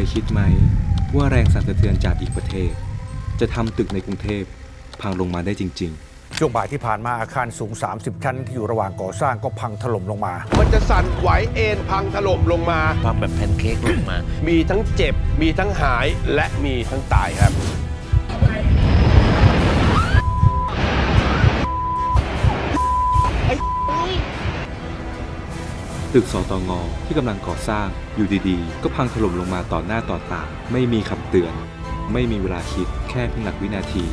ยคิดไหม ว่าแรงสั่นสะเทือนจากอีกประเทศ จะทำตึกในกรุงเทพพังลงมาได้จริง ๆช่วงบ่ายที่ผ่านมาอาคารสูง 30 ชั้น ที่อยู่ระหว่างก่อสร้างก็พังถล่มลงมา มันจะสั่นไหวเอ็นพังถล่มลงมาความแบบแพนเค้กลงมา มีทั้งเจ็บ มีทั้งหาย และมีทั้งตายครับ ตึกสตงที่กำลังก่อสร้างอยู่ดีๆ ก็พังถล่มลงมาต่อหน้าต่อตา ไม่มีคำเตือน ไม่มีเวลาคิดแค่เพียงหลักวินาที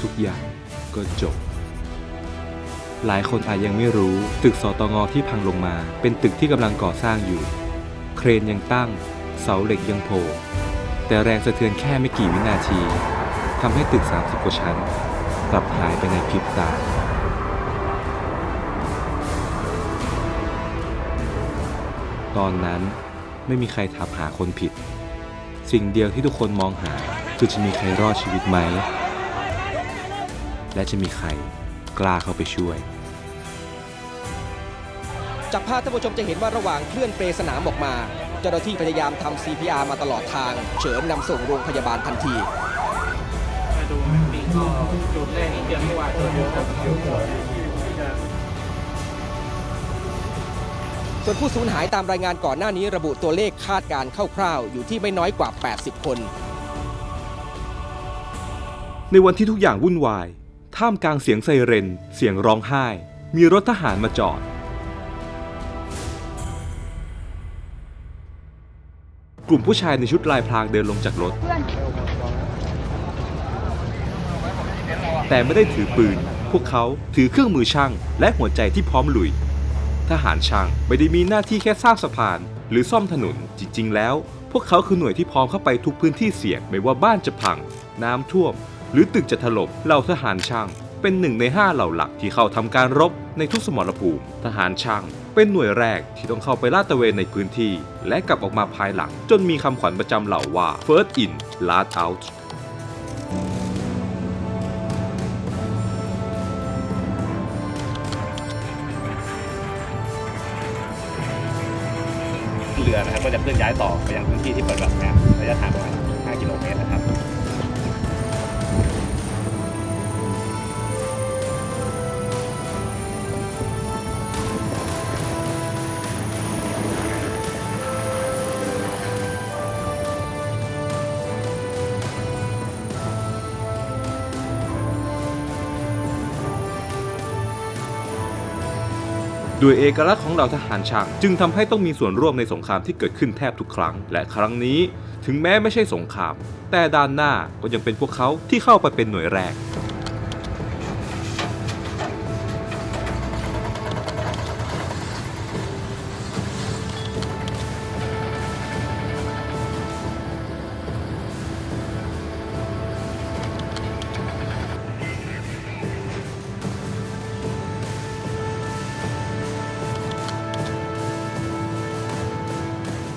ทุกอย่างก็จบ หลายคนอาจยังไม่รู้ ตึกสตงที่พังลงมา เป็นตึกที่กำลังก่อสร้างอยู่ เครนยังตั้ง เสาเหล็กยังโผล่แต่แรงสะเทือนแค่ไม่กี่วินาทีทำให้ตึก 30 กว่าชั้นกลับหายไปในพริบตา ตอนนั้นไม่มีใครถามหาคนผิด สิ่งเดียวที่ทุกคนมองหาคือจะมีใครรอดชีวิตไหม และจะมีใครกล้าเข้าไปช่วย จากภาพท่านผู้ชมจะเห็นว่าระหว่างเคลื่อนเปรสนามออกมา เจ้าหน้าที่พยายามทำ CPR มาตลอดทาง เฉินนำส่งโรงพยาบาลทันที ส่วนผู้สูญหายตามรายงานก่อนหน้านี้ระบุตัวเลขคาดการณ์คร่าวๆ อยู่ที่ไม่น้อยกว่า 80 คน ในวันที่ทุกอย่างวุ่นวาย ท่ามกลางเสียงไซเรน เสียงร้องไห้ มีรถทหารมาจอด กลุ่มผู้ชายในชุดลายพรางเดินลงจากรถ แต่ไม่ได้ถือปืน พวกเขาถือเครื่องมือช่างและหัวใจที่พร้อมลุย ทหารช่างไม่ได้มีหน้าที่แค่สร้างสะพาน หรือซ่อมถนนจริง ๆ แล้ว พวกเขาคือหน่วยที่พร้อมเข้าไปทุกพื้นที่เสี่ยงไม่ว่าบ้านจะพัง น้ำท่วม หรือตึกจะถล่มเหล่าทหารช่างเป็นหนึ่งในห้าเหล่าหลักที่เข้าทำการรบในทุกสมรภูมิ ทหารช่างเป็นหน่วยแรกที่ต้องเข้าไปลาดตระเวนในพื้นที่ และกลับออกมาภายหลัง จนมีคำขวัญประจำเหล่าว่า first in last out ก็จะเคลื่อนย้ายต่อไปยังพื้นที่ที่เปิดรับงานระยะทางประมาณ5กิโลเมตรนะครับ ด้วยเอกลักษณ์ของเหล่าทหารช่างจึงทำให้ต้องมีส่วนร่วมในสงครามที่เกิดขึ้นแทบทุกครั้ง และครั้งนี้ถึงแม้ไม่ใช่สงคราม แต่ด้านหน้าก็ยังเป็นพวกเขาที่เข้าไปเป็นหน่วยแรก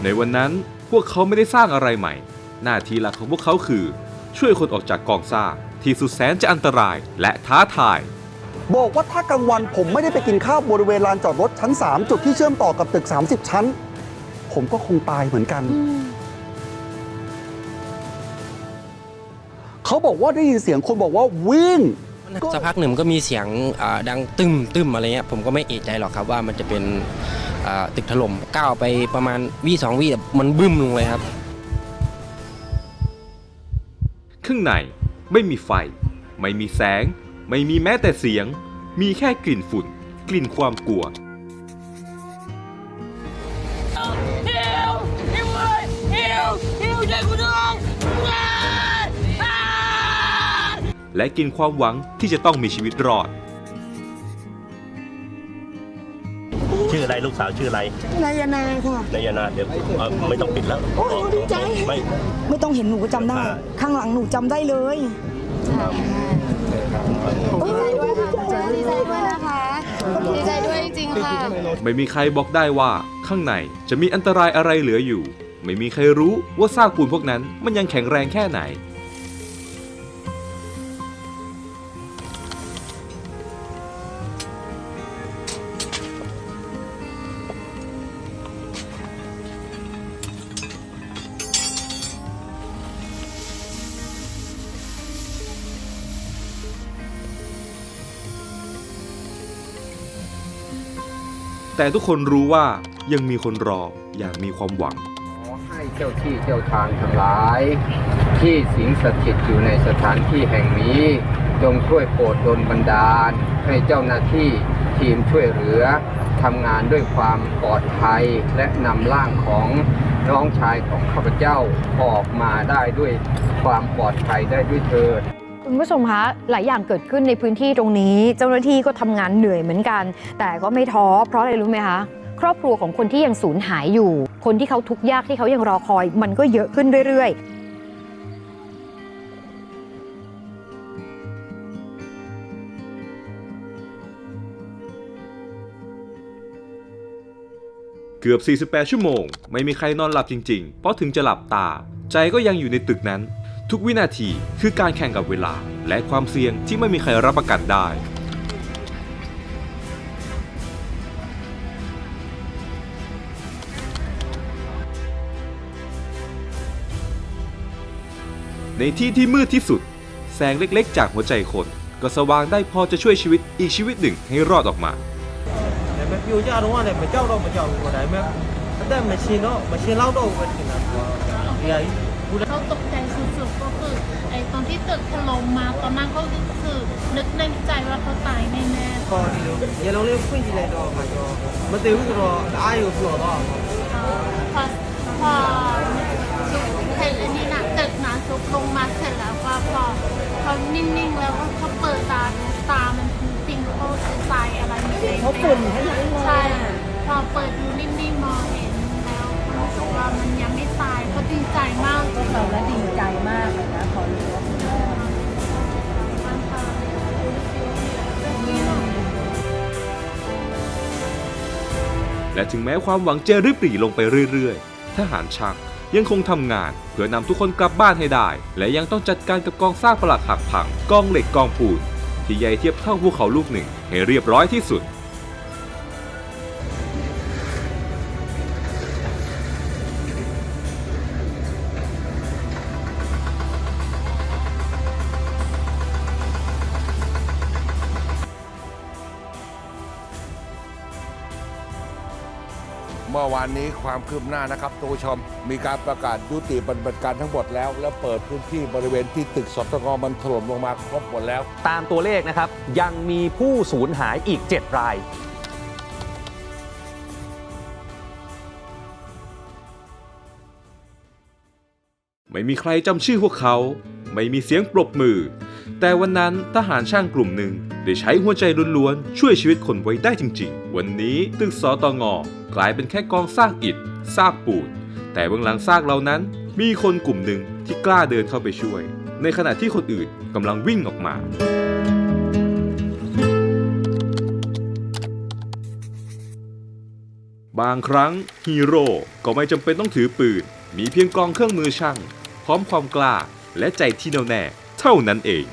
ในวันนั้นพวกเขาไม่ได้สร้างอะไรใหม่ หน้าที่หลักของพวกเขาคือ ช่วยคนออกจากกองสร้างที่สุดแสนจะอันตรายและท้าทาย บอกว่าถ้ากลางวันผมไม่ได้ไปกินข้าวบริเวณลานจอดรถชั้น 3 จุดที่เชื่อมต่อกับตึก 30 ชั้น ผมก็คงตายเหมือนกัน เขาบอกว่าได้ยินเสียงคนบอกว่าวิ่งสักพักหนึ่งมันก็มีเสียงอ่าดังตึมตึมอะไรเงี้ยผมก็ไม่เอะใจหรอกครับว่ามันจะเป็นอ่า ตึกถล่มก้าวไปประมาณวิสองวิแต่มันบึ้มลงเลยครับ ข้างในไม่มีไฟ ไม่มีแสง ไม่มีแม้แต่เสียง มีแค่กลิ่นฝุ่น กลิ่นความกลัว และกินความหวังที่จะต้องมีชีวิตรอด ชื่ออะไรลูกสาวชื่ออะไรนายนาค่ะนายนาเดี๋ยวเอ่อไม่ต้องปิดแล้วโอ้ยดีใจ ไม่ ไม่ต้องเห็นหนูก็จำได้อ่าข้างหลังหนูจำได้เลยดีใจด้วยค่ะดีใจด้วยนะคะดีใจด้วยจริงๆค่ะ ไม่มีใครบอกได้ว่าข้างในจะมีอันตรายอะไรเหลืออยู่ ไม่มีใครรู้ว่าซากปูนพวกนั้นมันยังแข็งแรงแค่ไหน แต่ทุกคนรู้ว่ายังมีคนรออย่างมีความหวัง ขอให้เจ้าที่เจ้าทางทั้งหลาย ที่สิงสถิตอยู่ในสถานที่แห่งนี้ จงช่วยโปรดดลบันดาล ให้เจ้าหน้าที่ทีมช่วยเหลือทำงานด้วยความปลอดภัยและนำร่างของน้องชายของข้าพเจ้าออกมาได้ด้วยความปลอดภัยได้ด้วยเถิด คุณผู้ชมคะหลายอย่างเกิดขึ้นในพื้นที่ตรงนี้ เจ้าหน้าที่ก็ทำงานเหนื่อยเหมือนกัน แต่ก็ไม่ท้อเพราะอะไรรู้ไหมคะครอบครัวของคนที่ยังสูญหายอยู่ คนที่เขาทุกข์ยากที่เขายังรอคอย มันก็เยอะขึ้นเรื่อยๆเกือบ 48 ชั่วโมง ไม่มีใครนอนหลับจริง ๆ เพราะถึงจะหลับตา ใจก็ยังอยู่ในตึกนั้น ทุกวินาทีคือการแข่งกับเวลา และความเสี่ยงที่ไม่มีใครรับประกันได้ ในที่ที่มืดที่สุด แสงเล็กๆ จากหัวใจคน ก็สว่างได้พอจะช่วยชีวิตอีกชีวิตหนึ่งให้รอดออกมา này mẹ yêu cha đúng không này mẹ cháu đâu mà cháu của แต่ mẹ cái đây mẹ xin nó mẹ xin lao đâu mẹ thì là gì ấy เขาตก ดถล่มมาประมาณเขาคือนึกในใจว่าเขาตายแน่ๆ ပေါ့ဒီလိုရေလုံးလေးဖွင့်ကြည့်လိုက်တော့ခါကျတော့မသေးဘူးဆိုတော့တအားကိုပြော်တော့เอ่อพอพอกเสร็จอันนี้นะตึกนะสุกลงมาเสร็จแล้วก็พอพอนิ่งๆแล้วก็เขาเปิดตาดูตามันติ่งเขาจะใสอะไรไม่ได้เขาปุ่นให้ยังใช่พอเปิดดูนิ่งๆมองเห็นแล้วรู้สึกว่ามันยังไม่ตายก็ดีใจมากก็เราและดีใจมากนะขอะ และถึงแม้ความหวังจะริบหรี่ลงไปเรื่อยๆ ทหารชักยังคงทำงานเพื่อนำทุกคนกลับบ้านให้ได้ และยังต้องจัดการกับกองซากปลักหักพังกองเหล็กกองปูนที่ใหญ่เทียบเท่าภูเขาลูกหนึ่งให้เรียบร้อยที่สุด เมื่อวานนี้ความคืบหน้านะครับทุกผู้ชม มีการประกาศยุติปฏิบัติการทั้งหมดแล้ว แล้วเปิดพื้นที่บริเวณที่ตึกสตงมันถล่มลงมาครบหมดแล้ว ตามตัวเลขนะครับ ยังมีผู้สูญหายอีก 7 ราย ไม่มีใครจำชื่อพวกเขา ไม่มีเสียงปรบมือ แต่วันนั้นทหารช่างกลุ่มหนึ่ง ได้ใช้หัวใจล้วนๆ ช่วยชีวิตคนไว้ได้จริงๆ วันนี้ตึกสตงกลายเป็นแค่กองซากอิฐซากปูน แต่เบื้องหลังซากเหล่านั้น มีคนกลุ่มหนึ่งที่กล้าเดินเข้าไปช่วย ในขณะที่คนอื่นกำลังวิ่งออกมาบางครั้งฮีโร่ก็ไม่จำเป็นต้องถือปืน มีเพียงกองเครื่องมือช่าง พร้อมความกล้าและใจที่แน่วแน่เท่านั้นเอง